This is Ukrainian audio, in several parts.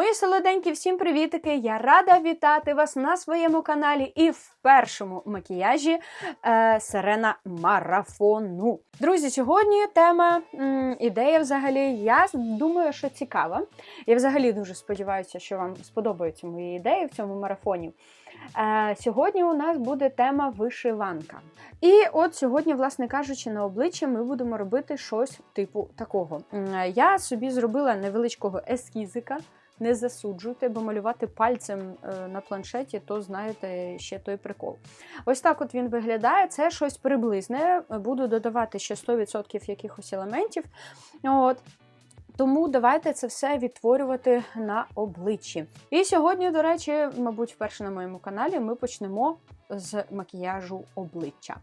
Мої солоденькі, всім привітики! Я рада вітати вас на своєму каналі і в першому макіяжі е, сирена марафону. Друзі, сьогодні тема м, ідея взагалі. Я думаю, що цікава. Я взагалі дуже сподіваюся, що вам сподобаються мої ідеї в цьому марафоні. Е, сьогодні у нас буде тема вишиванка. І от сьогодні, власне кажучи, на обличчя ми будемо робити щось типу такого. М, Я собі зробила невеличкого ескізика. Не засуджуйте, бо малювати пальцем е, на планшеті, то знаєте ще той прикол. Ось так от він виглядає. Це щось приблизне. Буду додавати ще 100% якихось елементів. От. Тому давайте це все відтворювати на обличчі. І сьогодні, до речі, мабуть, вперше на моєму каналі ми почнемо з макіяжу обличчя.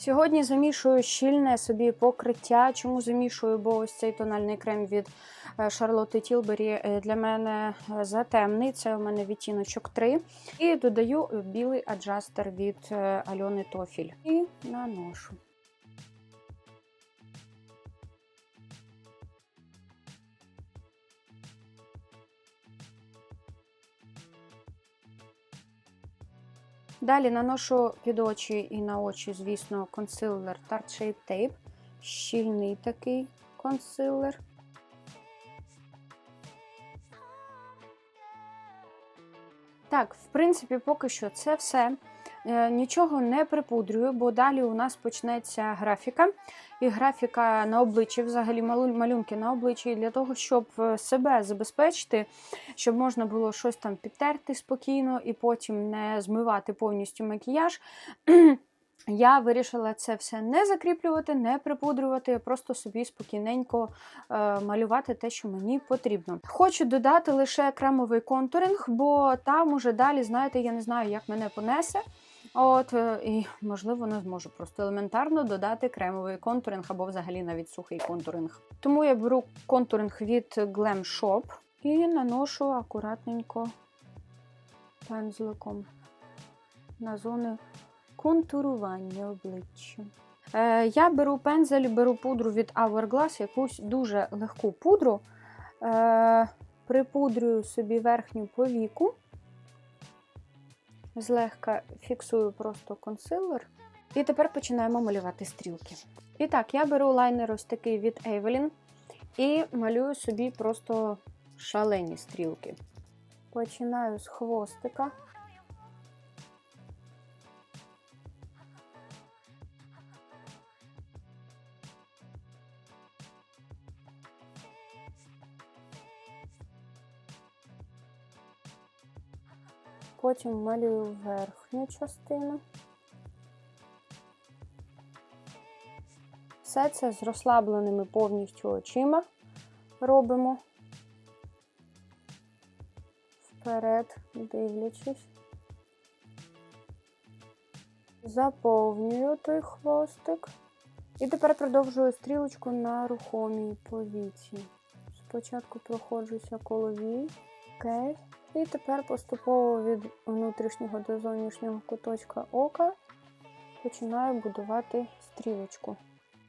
Сьогодні замішую щільне собі покриття. Чому замішую? Бо ось цей тональний крем від Шарлотти Тілбері для мене е, затемний. Це у мене відтіночок 3. І додаю білий аджастер від е, Альони Тофіль. І наношу. Далі наношу під очі і на очі, звісно, консилер Tarte Shape Tape. Щільний такий консилер. Так, в принципі, поки що це все. Е, Нічого не припудрюю, бо далі у нас почнеться графіка. І графіка на обличчі, взагалі малюнки на обличчі, для того, щоб себе забезпечити, щоб можна було щось там підтерти спокійно і потім не змивати повністю макіяж. Я вирішила це все не закріплювати, не припудрювати, просто собі спокійненько е, малювати те, що мені потрібно. Хочу додати лише кремовий контуринг, бо там уже далі, знаєте, я не знаю, як мене понесе. От, е, І, можливо, не зможу просто елементарно додати кремовий контуринг або взагалі навіть сухий контуринг. Тому я беру контуринг від Glam Shop і наношу акуратненько пензликом на зони контурування обличчя. Е, Я беру пензель, беру пудру від Hourglass, якусь дуже легку пудру. Е, Припудрюю собі верхню повіку. Злегка фіксую просто консилер. І тепер починаємо малювати стрілки. І так, я беру лайнер ось такий від Evelyn і малюю собі просто шалені стрілки. Починаю з хвостика. Потім малюю верхню частину. Все це з розслабленими повністю очима робимо вперед, дивлячись. Заповнюю той хвостик. І тепер продовжую стрілочку на рухомій повіці. Спочатку проходжуся коловій. Окей. І тепер поступово від внутрішнього до зовнішнього куточка ока починаю будувати стрілочку.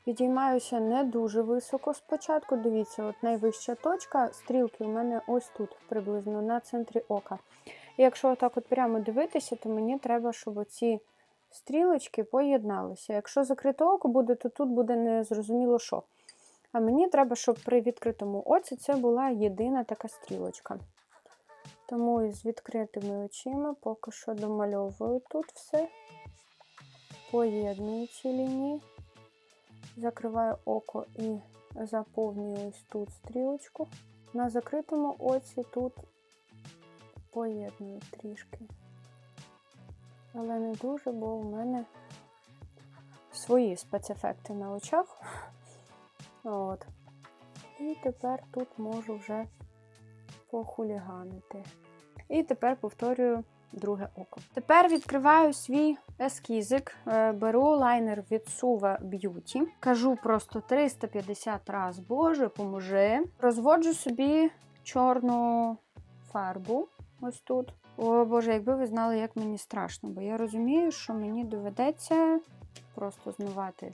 Підіймаюся не дуже високо спочатку. Дивіться, от найвища точка стрілки у мене ось тут, приблизно на центрі ока. І якщо отак от прямо дивитися, то мені треба, щоб оці стрілочки поєдналися. Якщо закрите око буде, то тут буде незрозуміло що. А мені треба, щоб при відкритому оці це була єдина така стрілочка. Тому із відкритими очима поки що домальовую тут все, поєдную ці лінії, закриваю око і заповнюю ось тут стрілочку. На закритому оці тут поєдную трішки. Але не дуже, бо у мене свої спецефекти на очах. От. І тепер тут можу вже похуліганити. І тепер повторюю друге око. Тепер відкриваю свій ескізик, е, беру лайнер від Suva Beauty. Кажу просто 350 раз, Боже, поможи. Розводжу собі чорну фарбу ось тут О Боже, якби ви знали, як мені страшно, бо я розумію, що мені доведеться просто змивати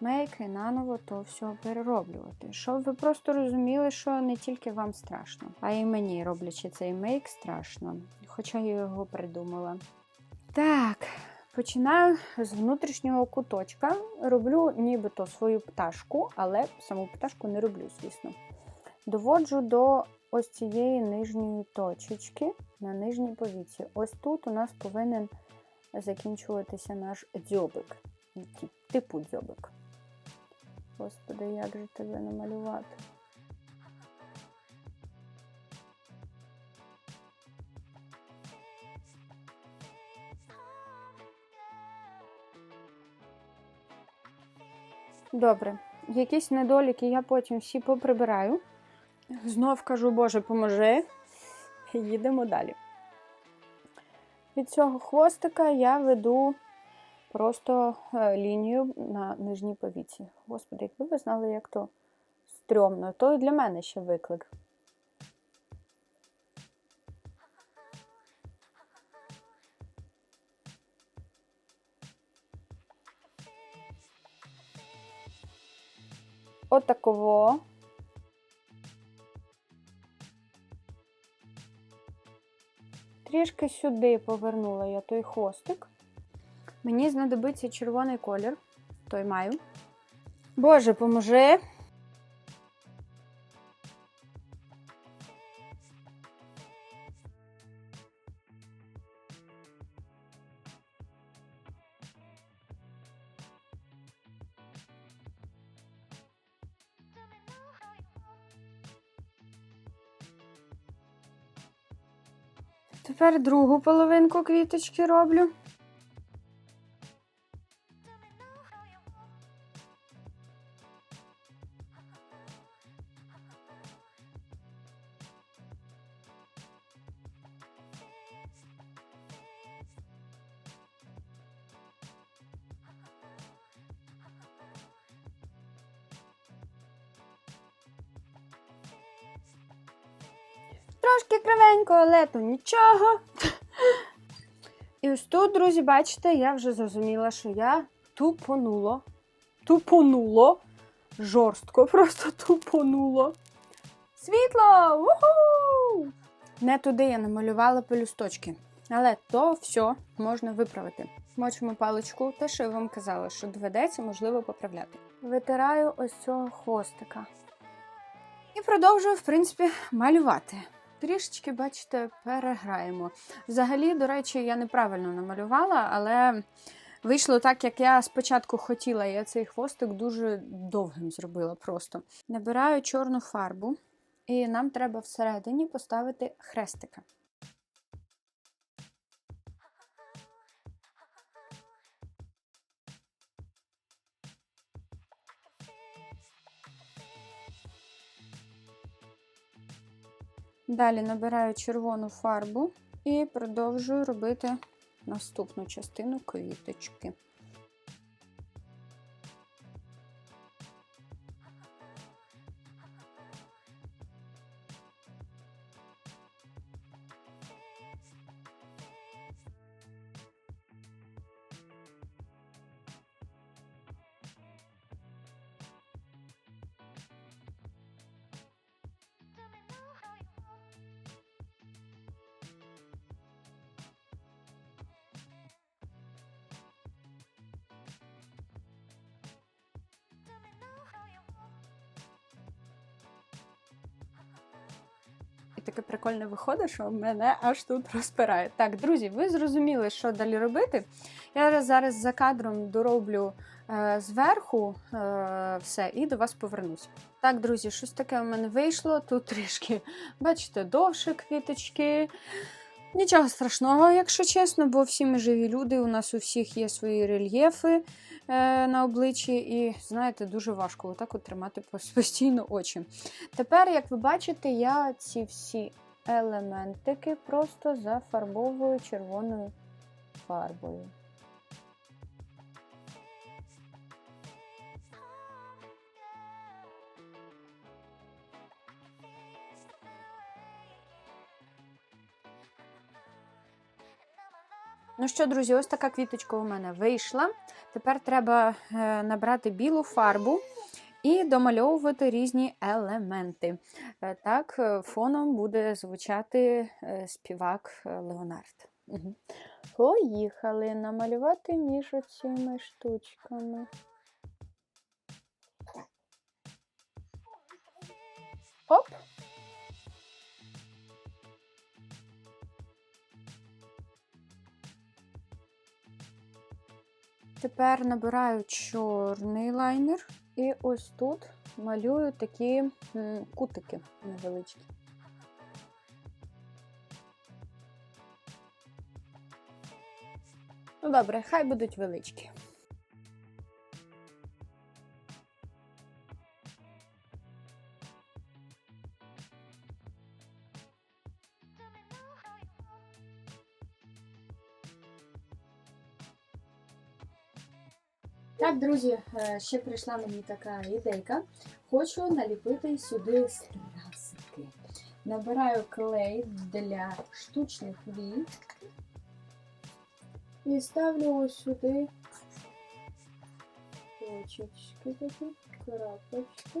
мейк і наново то все перероблювати. Щоб ви просто розуміли, що не тільки вам страшно, а й мені, роблячи цей мейк, страшно. Хоча я його придумала. Так, починаю з внутрішнього куточка. Роблю нібито свою пташку, але саму пташку не роблю, звісно. Доводжу до ось цієї нижньої точечки на нижній повіці. Ось тут у нас повинен закінчуватися наш дзьобик. Типу дзьобик. Господи, як же тебе намалювати? Добре, якісь недоліки я потім всі поприбираю. Знов кажу, Боже, поможи. Їдемо далі. Від цього хвостика я веду просто е, лінію на нижній повіці. Господи, якби ви знали, як то стрьомно, то і для мене ще виклик. Отаково. Трішки сюди повернула я той хвостик. Мені знадобиться червоний колір. Той маю. Боже, поможи. Тепер другу половинку квіточки роблю. Трошки кривенько, але то нічого. І ось тут, друзі, бачите, я вже зрозуміла, що я тупонуло. Тупонуло. Жорстко, просто тупонуло. Світло! Уху! Не туди я намалювала пелюсточки. Але то все можна виправити. Мочимо паличку, те, що я вам казала, що доведеться, можливо, поправляти. Витираю ось цього хвостика. І продовжую, в принципі, малювати. Трішечки, бачите, переграємо. Взагалі, до речі, я неправильно намалювала, але вийшло так, як я спочатку хотіла. Я цей хвостик дуже довгим зробила просто. Набираю чорну фарбу, і нам треба всередині поставити хрестика. Далі набираю червону фарбу і продовжую робити наступну частину квіточки. Таке прикольне виходить, що мене аж тут розпирає. Так, друзі, ви зрозуміли, що далі робити. Я зараз за кадром дороблю е, зверху е, все і до вас повернусь. Так, друзі, щось таке у мене вийшло. Тут трішки, бачите, довше квіточки. Нічого страшного, якщо чесно, бо всі ми живі люди, у нас у всіх є свої рельєфи е, на обличчі, і, знаєте, дуже важко отак от тримати постійно очі. Тепер, як ви бачите, я ці всі елементики просто зафарбовую червоною фарбою. Ну що, друзі, ось така квіточка у мене вийшла. Тепер треба е, набрати білу фарбу і домальовувати різні елементи. Е, Так, е, фоном буде звучати співак Леонард. Поїхали намалювати між оціми штучками. Оп! Тепер набираю чорний лайнер і ось тут малюю такі кутики невеличкі. Ну добре, хай будуть величкі. Так, друзі, е, ще прийшла мені така ідейка. Хочу наліпити сюди страсики. Набираю клей для штучних вій і ставлю ось сюди точечки такі, крапочки.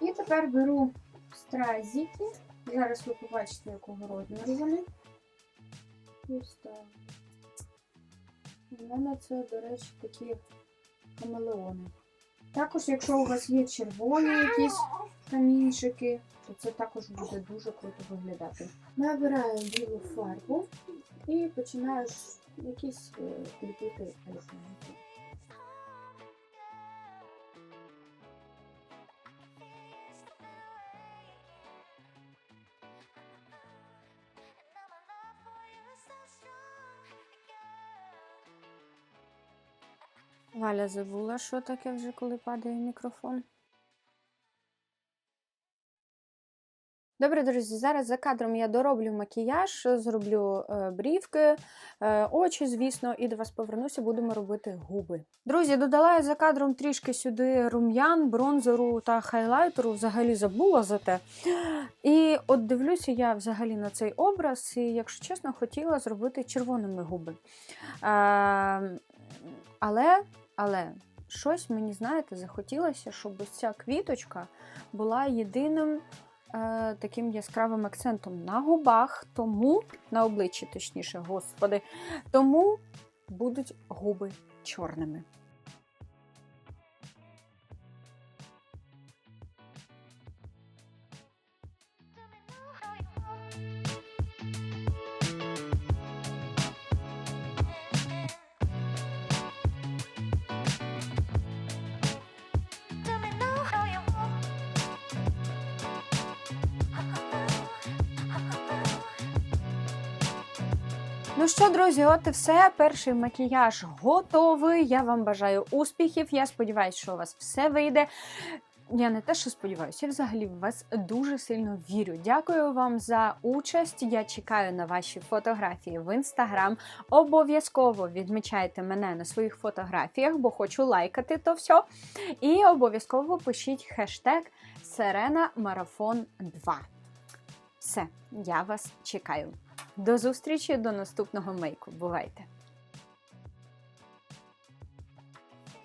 І тепер беру стразики. Зараз ви побачите, якого розміру вони. Ось так. У мене це, до речі, такі хамелеони. Також, якщо у вас є червоні якісь камінчики, то це також буде дуже круто виглядати. Набираю білу фарбу і починаю якісь кріпити ліпити елементи. Валя забула, що таке вже, коли падає мікрофон. Добре, друзі, зараз за кадром я дороблю макіяж, зроблю е, брівки, е, очі, звісно, і до вас повернуся, будемо робити губи. Друзі, додала я за кадром трішки сюди рум'ян, бронзеру та хайлайтеру, взагалі забула за те. І от дивлюся я взагалі на цей образ, і, якщо чесно, хотіла зробити червоними губи. Е, але, але щось мені, знаєте, захотілося, щоб ось ця квіточка була єдиним е, таким яскравим акцентом на губах, тому на обличчі, точніше, господи, тому будуть губи чорними. Ну що, друзі, от і все. Перший макіяж готовий. Я вам бажаю успіхів. Я сподіваюся, що у вас все вийде. Я не те, що сподіваюся, я взагалі в вас дуже сильно вірю. Дякую вам за участь. Я чекаю на ваші фотографії в інстаграм. Обов'язково відмічайте мене на своїх фотографіях, бо хочу лайкати то все. І обов'язково пишіть хештег Серена Марафон 2. Все, я вас чекаю. До зустрічі, до наступного мейку. Бувайте!